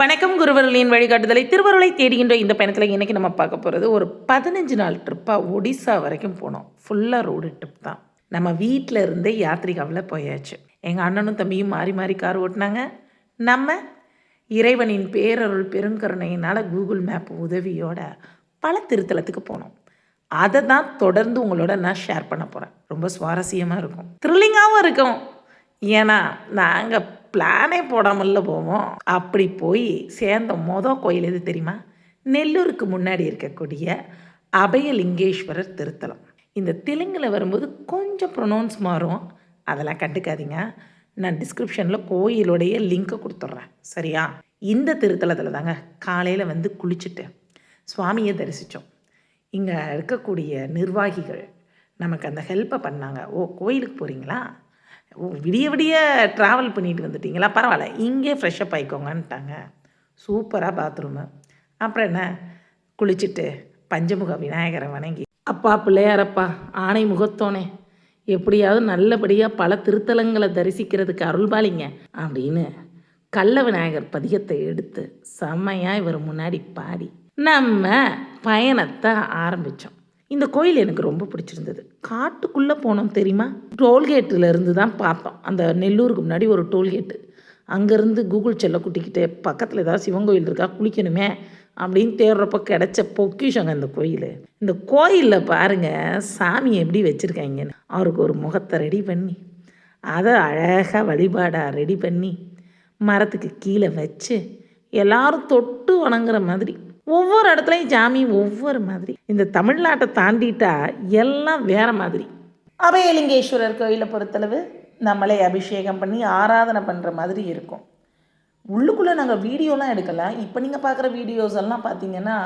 வணக்கம் குருவர்களின் வழிகாட்டுதலை திருவருளை தேடுகின்ற இந்த பயணத்தில் இன்றைக்கி நம்ம பார்க்க போகிறது ஒரு பதினஞ்சு நாள் ட்ரிப்பாக ஒடிசா வரைக்கும் போனோம். ஃபுல்லாக ரோடு ட்ரிப் தான். நம்ம வீட்டில் இருந்தே யாத்திரிகாவில் போயாச்சு. எங்கள் அண்ணனும் தம்பியும் மாறி மாறி கார் ஓட்டினாங்க. நம்ம இறைவனின் பேரருள் பெருங்கருணையினால் கூகுள் மேப் உதவியோட பல திருத்தலத்துக்கு போனோம். அதை தான் தொடர்ந்து உங்களோட நான் ஷேர் பண்ண போகிறேன் ரொம்ப சுவாரஸ்யமாக இருக்கும். த்ரில்லிங்காகவும் இருக்கும். ஏன்னா நாங்கள் பிளானே போடாமல்ல போவோம்? அப்படி போய் சேர்ந்த மொதல் கோயில் எது தெரியுமா? நெல்லூருக்கு முன்னாடி இருக்கக்கூடிய அபயலிங்கேஸ்வரர் திருத்தலம். இந்த தெலுங்கில் வரும்போது கொஞ்சம் ப்ரொனவுன்ஸ் மாறும். அதெல்லாம் கண்டுக்காதீங்க. நான் டிஸ்கிரிப்ஷனில் கோயிலுடைய லிங்க்கை கொடுத்துட்றேன். சரியா? இந்த திருத்தலத்தில் தாங்க காலையில் வந்து குளிச்சுட்டு சுவாமியை தரிசித்தோம் இங்கே இருக்கக்கூடிய நிர்வாகிகள் நமக்கு அந்த ஹெல்ப்பை பண்ணாங்க. ஓ கோயிலுக்கு போகிறீங்களா விடிய விடிய ட்ராவல் பண்ணிட்டு வந்துட்டிங்களா? பரவாயில்ல. இங்கே ஃப்ரெஷ்ஷப் ஆகிக்கோங்கன்ட்டாங்க சூப்பராக பாத்ரூமு அப்புறம் என்ன? குளிச்சுட்டு பஞ்சமுக விநாயகரை வணங்கி. அப்பா பிள்ளையாரப்பா ஆணை முகத்தோனே எப்படியாவது நல்லபடியாக பல திருத்தலங்களை தரிசிக்கிறதுக்கு அருள்பாலிங்க அப்படின்னு கள்ள விநாயகர் பதிகத்தை எடுத்து செம்மையாக இவர் முன்னாடி பாடி. நம்ம பயணத்தை ஆரம்பித்தோம் இந்த கோயில் எனக்கு ரொம்ப பிடிச்சிருந்தது. காட்டுக்குள்ளே போனோம் தெரியுமா? டோல்கேட்டில் இருந்து தான் பார்த்தோம். அந்த நெல்லூருக்கு முன்னாடி ஒரு டோல்கேட்டு அங்கேருந்து கூகுள் செல்ல கூட்டிக்கிட்டு பக்கத்தில் ஏதாவது சிவன் கோயில் இருக்கா? குளிக்கணுமே. அப்படின்னு தேடுறப்ப கிடச்ச பொக்கிஷங்க இந்த கோயில். இந்த கோயிலில் பாருங்கள் சாமி எப்படி வச்சுருக்காங்கன்னு அவருக்கு ஒரு முகத்தை ரெடி பண்ணி அதை அழகாக வழிபாடாக ரெடி பண்ணி மரத்துக்கு கீழே வச்சு எல்லாரும் தொட்டு வணங்குற மாதிரி ஒவ்வொரு இடத்துலையும் ஜாமி ஒவ்வொரு மாதிரி. இந்த தமிழ்நாட்டை தாண்டிட்டா எல்லாம் வேற மாதிரி. அபயலிங்கேஸ்வரர் கோயிலை பொறுத்தளவு நம்மளே அபிஷேகம் பண்ணி ஆராதனை பண்ணுற மாதிரி இருக்கும். உள்ளுக்குள்ளே நாங்கள் வீடியோலாம் எடுக்கலை இப்போ நீங்கள் பார்க்குற வீடியோஸ் எல்லாம் பார்த்தீங்கன்னா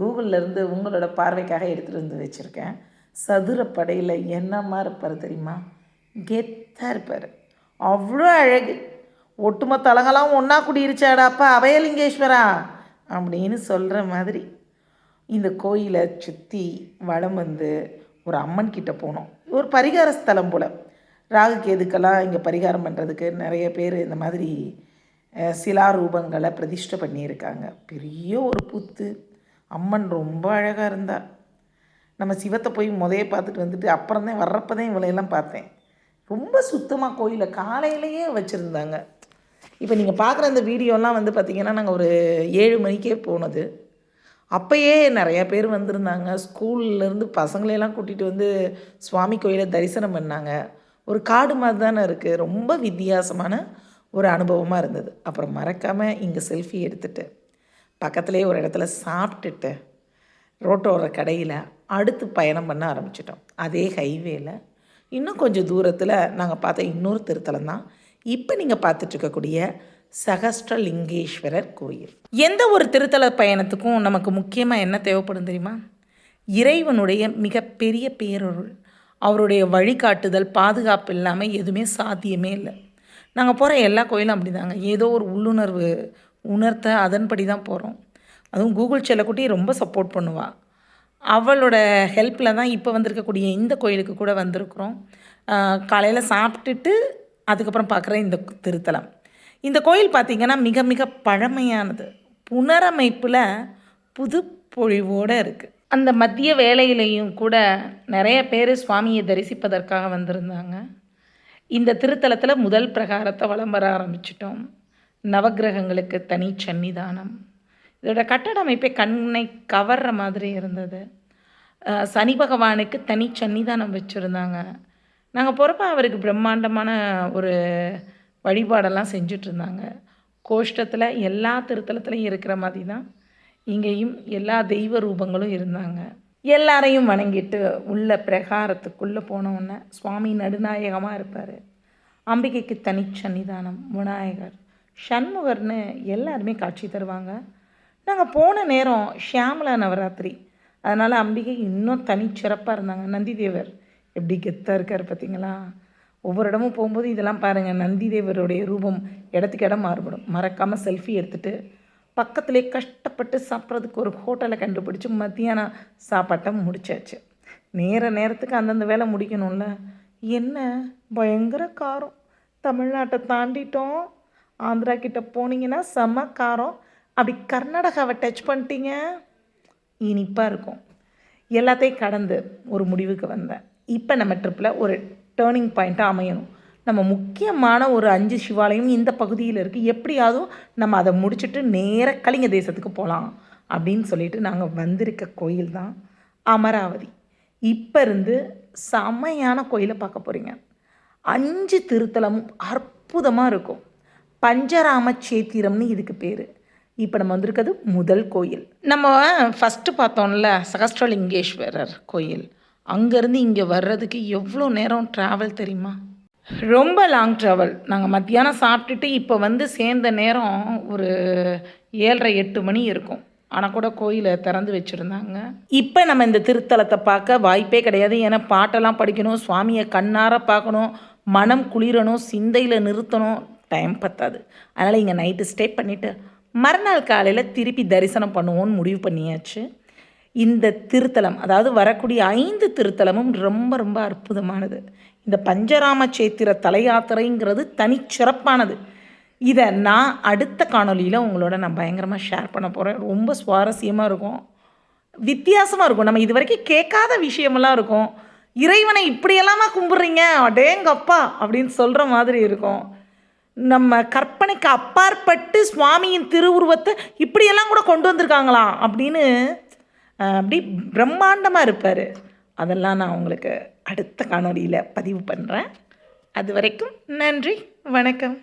கூகுளில் இருந்து உங்களோட பார்வைக்காக எடுத்துகிட்டு வந்து வச்சுருக்கேன். சதுரப்படையில் என்னம்மா இருப்பார் தெரியுமா? கெத்தாக இருப்பார். அவ்வளோ அழகு. ஒட்டுமொத்த அழகெல்லாம் ஒன்றா குடியிருச்சாடாப்பா அபயலிங்கேஸ்வரா? அப்படின்னு சொல்கிற மாதிரி இந்த கோயிலை சுற்றி வலம் வந்து ஒரு அம்மன் கிட்ட போனோம். ஒரு பரிகார ஸ்தலம் போல். ராகு கேதுக்கெல்லாம் இங்கே பரிகாரம் பண்ணுறதுக்கு நிறைய பேர் இந்த மாதிரி சிலா ரூபங்களை பிரதிஷ்டை பண்ணியிருக்காங்க. பெரிய ஒரு புத்து. அம்மன் ரொம்ப அழகாக இருந்தா. நம்ம சிவத்தை போய் முதைய பார்த்துட்டு வந்துட்டு அப்புறம் தான் வர்றப்ப தான் இவளையெல்லாம் பார்த்தேன். ரொம்ப சுத்தமாக கோயிலை காலையிலேயே வச்சுருந்தாங்க. இப்போ நீங்கள் பார்க்குற இந்த வீடியோலாம் வந்து பார்த்திங்கன்னா நாங்கள் ஒரு ஏழு மணிக்கே போனது. அப்போயே நிறையா பேர் வந்திருந்தாங்க. ஸ்கூல்லேருந்து பசங்களையெல்லாம் கூட்டிகிட்டு வந்து சுவாமி கோயிலை தரிசனம் பண்ணாங்க. ஒரு காடு மாதிரி தானே இருக்குது ரொம்ப வித்தியாசமான ஒரு அனுபவமாக இருந்தது. அப்புறம் மறக்காமல் இங்கே செல்ஃபி எடுத்துட்டு பக்கத்துலேயே ஒரு இடத்துல சாப்பிட்டுட்டு ரோட்டோர கடையில் அடுத்து பயணம் பண்ண ஆரம்பிச்சிட்டோம். அதே ஹைவேயில் இன்னும் கொஞ்சம் தூரத்தில் நாங்கள் பார்த்த இன்னொரு திருத்தலம் தான். இப்போ நீங்கள் பார்த்துட்டு இருக்கக்கூடிய சகஸ்டலிங்கேஸ்வரர் கோயில். எந்த ஒரு திருத்தல பயணத்துக்கும் நமக்கு முக்கியமாக என்ன தேவைப்படும் தெரியுமா? இறைவனுடைய மிகப்பெரிய பேரருள். அவருடைய வழிகாட்டுதல் பாதுகாப்பு இல்லாமல் எதுவுமே சாத்தியமே இல்லை. நாங்கள் போகிற எல்லா கோயிலும் அப்படிதாங்க. ஏதோ ஒரு உள்ளுணர்வு உணர்த்த அதன்படி தான் போகிறோம் அதுவும் கூகுள் செல்லக்குட்டி ரொம்ப சப்போர்ட் பண்ணுவா. அவளோட ஹெல்ப்பில் தான் இப்போ வந்திருக்கக்கூடிய இந்த கோயிலுக்கு கூட வந்திருக்கிறோம். காலையில் சாப்பிட்டுட்டு அதுக்கப்புறம் பார்க்குற இந்த திருத்தலம். இந்த கோயில் பார்த்திங்கன்னா மிக மிக பழமையானது. புனரமைப்பில் புது பொழிவோடு இருக்குது அந்த மத்திய வேலையிலையும் கூட நிறைய பேர் சுவாமியை தரிசிப்பதற்காக வந்திருந்தாங்க. இந்த திருத்தலத்தில் முதல் பிரகாரத்தை வளம் வர ஆரம்பிச்சிட்டோம். நவக்கிரகங்களுக்கு தனி சன்னிதானம். இதோட கட்டட அமைப்பே கண்ணை கவர்ற மாதிரி இருந்தது. சனி பகவானுக்கு தனி சன்னிதானம் வச்சுருந்தாங்க. நாங்கள் போகிறப்ப அவருக்கு பிரம்மாண்டமான ஒரு வழிபாடெல்லாம் செஞ்சிட்ருந்தாங்க. கோஷ்டத்தில் எல்லா திருத்தலத்துலையும் இருக்கிற மாதிரி தான் இங்கேயும் எல்லா தெய்வ ரூபங்களும் இருந்தாங்க. எல்லாரையும் வணங்கிட்டு உள்ள பிரகாரத்துக்குள்ளே போனவுடனே சுவாமி நடுநாயகமாக இருப்பார். அம்பிகைக்கு தனி சன்னிதானம் விநாயகர் சண்முகர்னு எல்லாருமே காட்சி தருவாங்க. நாங்கள் போன நேரம் ஷியாமலா நவராத்திரி. அதனால் அம்பிகை இன்னும் தனிச்சிறப்பாக இருந்தாங்க. நந்திதேவர் எப்படி கெத்தாக இருக்கார் பார்த்தீங்களா ஒவ்வொரு இடமும் போகும்போது இதெல்லாம் பாருங்கள் நந்திதேவருடைய ரூபம் இடத்துக்கு இடம் மாறுபடும். மறக்காமல் செல்ஃபி எடுத்துகிட்டு பக்கத்திலே கஷ்டப்பட்டு சாப்பிட்றதுக்கு ஒரு ஹோட்டலை கண்டுபிடிச்சி மத்தியானம் சாப்பாட்டை முடிச்சாச்சு. நேர நேரத்துக்கு அந்தந்த வேலை முடிக்கணும்ல. என்ன பயங்கர காரம். தமிழ்நாட்டை தாண்டிட்டோம். ஆந்திரா கிட்ட போனீங்கன்னா செம காரம். அப்படி கர்நாடகாவை டச் பண்ணிட்டீங்க. இனிப்பாக இருக்கும். எல்லாத்தையும் கடந்து ஒரு முடிவுக்கு வந்தேன். இப்போ நம்ம ட்ரிப்பில் ஒரு டேர்னிங் பாயிண்ட்டாக அமையணும். நம்ம முக்கியமான ஒரு அஞ்சு சிவாலயம் இந்த பகுதியில் இருக்குது எப்படியாவது நம்ம அதை முடிச்சுட்டு நேராக கலிங்க தேசத்துக்கு போகலாம் அப்படின்னு சொல்லிட்டு நாங்கள் வந்திருக்க கோயில் தான் அமராவதி. இப்போ இருந்து செமையான கோயிலை பார்க்க போகிறீங்க அஞ்சு திருத்தலமும் அற்புதமாக இருக்கும். பஞ்சராம சேத்திரம்னு இதுக்கு பேர். இப்போ நம்ம வந்திருக்கிறது முதல் கோயில். நம்ம ஃபஸ்ட்டு பார்த்தோம்ல சகஸ்ட்ரலிங்கேஸ்வரர் கோயில். அங்கேருந்து இங்கே வர்றதுக்கு எவ்வளோ நேரம் ட்ராவல் தெரியுமா? ரொம்ப லாங் ட்ராவல் நாங்கள் மத்தியானம் சாப்பிட்டுட்டு இப்போ வந்து சேர்ந்த நேரம் ஒரு ஏழரை எட்டு மணி இருக்கும். ஆனால் கூட கோயிலை திறந்து வச்சுருந்தாங்க. இப்போ நம்ம இந்த திருத்தலத்தை பார்க்க வாய்ப்பே கிடையாது. ஏன்னா பாட்டெல்லாம் படிக்கணும் சுவாமியை கண்ணார பார்க்கணும் மனம் குளிரணும் சிந்தையில் நிறுத்தணும். டைம் பத்தாது. அதனால் இங்கே நைட்டு ஸ்டே பண்ணிவிட்டு மறுநாள் காலையில் திருப்பி தரிசனம் பண்ணுவோன்னு முடிவு பண்ணியாச்சு. இந்த திருத்தலம் அதாவது வரக்கூடிய ஐந்து திருத்தலமும் ரொம்ப ரொம்ப அற்புதமானது. இந்த பஞ்சராம சேத்திர தலையாத்திரைங்கிறது தனிச்சிறப்பானது. இதை நான் அடுத்த காணொலியில் உங்களோட நான் பயங்கரமாக ஷேர் பண்ண போகிறேன் ரொம்ப சுவாரஸ்யமாக இருக்கும். வித்தியாசமாக இருக்கும். நம்ம இது வரைக்கும் கேட்காத விஷயமெல்லாம் இருக்கும். இறைவனை இப்படியெல்லாமா கும்பிட்றீங்க? அடேங்கப்பா! அப்படின்னு சொல்கிற மாதிரி இருக்கும். நம்ம கற்பனைக்கு அப்பாற்பட்டு சுவாமியின் திருவுருவத்தை இப்படியெல்லாம் கூட கொண்டு வந்திருக்காங்களா அப்படின்னு அப்படி பிரம்மாண்டமாக இருப்பார். அதெல்லாம் நான் உங்களுக்கு அடுத்த காணொளியில் பதிவு பண்ணுறேன் அது வரைக்கும் நன்றி வணக்கம்.